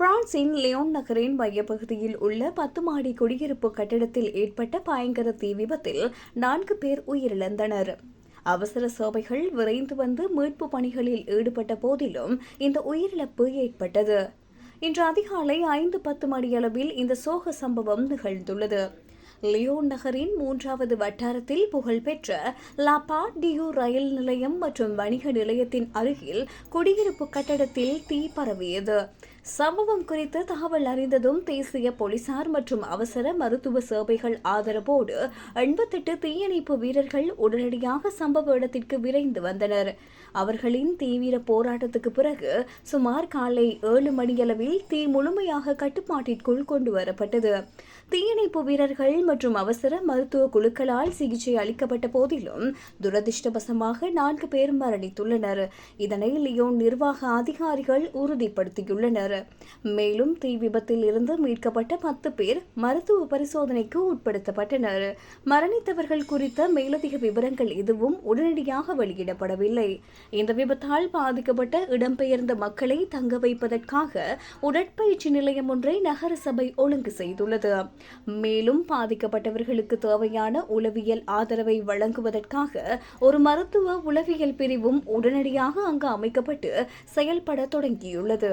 பிரான்சின் லியோன் நகரின் மையப்பகுதியில் உள்ள பத்து மாடி குடியிருப்பு கட்டிடத்தில் ஏற்பட்ட பயங்கர தீ விபத்தில் நான்கு பேர் உயிரிழந்தனர். அவசர சேவைகள் விரைந்து வந்து மீட்பு பணிகளில் ஈடுபட்ட போதிலும் இந்த உயிரிழப்பு ஏற்பட்டது. இன்று அதிகாலை ஐந்து பத்து மணியளவில் இந்த சோக சம்பவம் நிகழ்ந்துள்ளது. லியோன் நகரின் மூன்றாவது வட்டாரத்தில் புகழ்பெற்ற லாபா டியூ ரயில் நிலையம் மற்றும் வணிக நிலையத்தின் அருகில் குடியிருப்பு கட்டடத்தில் தீ பரவியது. சம்பவம் குறித்து தகவல் அறிந்ததும் தேசிய போலீசார் மற்றும் அவசர மருத்துவ சேவைகள் ஆதரவோடு எண்பத்தெட்டு தீயணைப்பு வீரர்கள் உடனடியாக சம்பவ இடத்திற்கு விரைந்து வந்தனர். அவர்களின் தீவிர போராட்டத்துக்கு பிறகு சுமார் காலை ஏழு மணியளவில் தீ முழுமையாக கட்டுப்பாட்டிற்குள் கொண்டு வரப்பட்டது. தீயணைப்பு வீரர்கள் மற்றும் அவசர மருத்துவ குழுக்களால் சிகிச்சை அளிக்கப்பட்ட போதிலும் துரதிர்ஷ்டவசமாக நான்கு பேர் மரணித்துள்ளனர். இதனை லியோன் நிர்வாக அதிகாரிகள் உறுதிப்படுத்தியுள்ளனர். மேலும் தீ விபத்தில் இருந்து மீட்கப்பட்ட பத்து பேர் மருத்துவ பரிசோதனைக்கு உட்படுத்தப்பட்டனர். மரணித்தவர்கள் குறித்த மேலதிக விவரங்கள் எதுவும் உடனடியாக வெளியிடப்படவில்லை. இந்த விபத்தால் பாதிக்கப்பட்ட இடம்பெயர்ந்த மக்களை தங்க வைப்பதற்காக உடற்பயிற்சி நிலையம் ஒன்றை நகர சபை ஒழுங்கு செய்துள்ளது. மேலும் பாதிக்கப்பட்டவர்களுக்கு தேவையான உளவியல் ஆதரவை வழங்குவதற்காக ஒரு மருத்துவ உளவியல் பிரிவும் உடனடியாக அங்கு அமைக்கப்பட்டு செயல்பட தொடங்கியுள்ளது.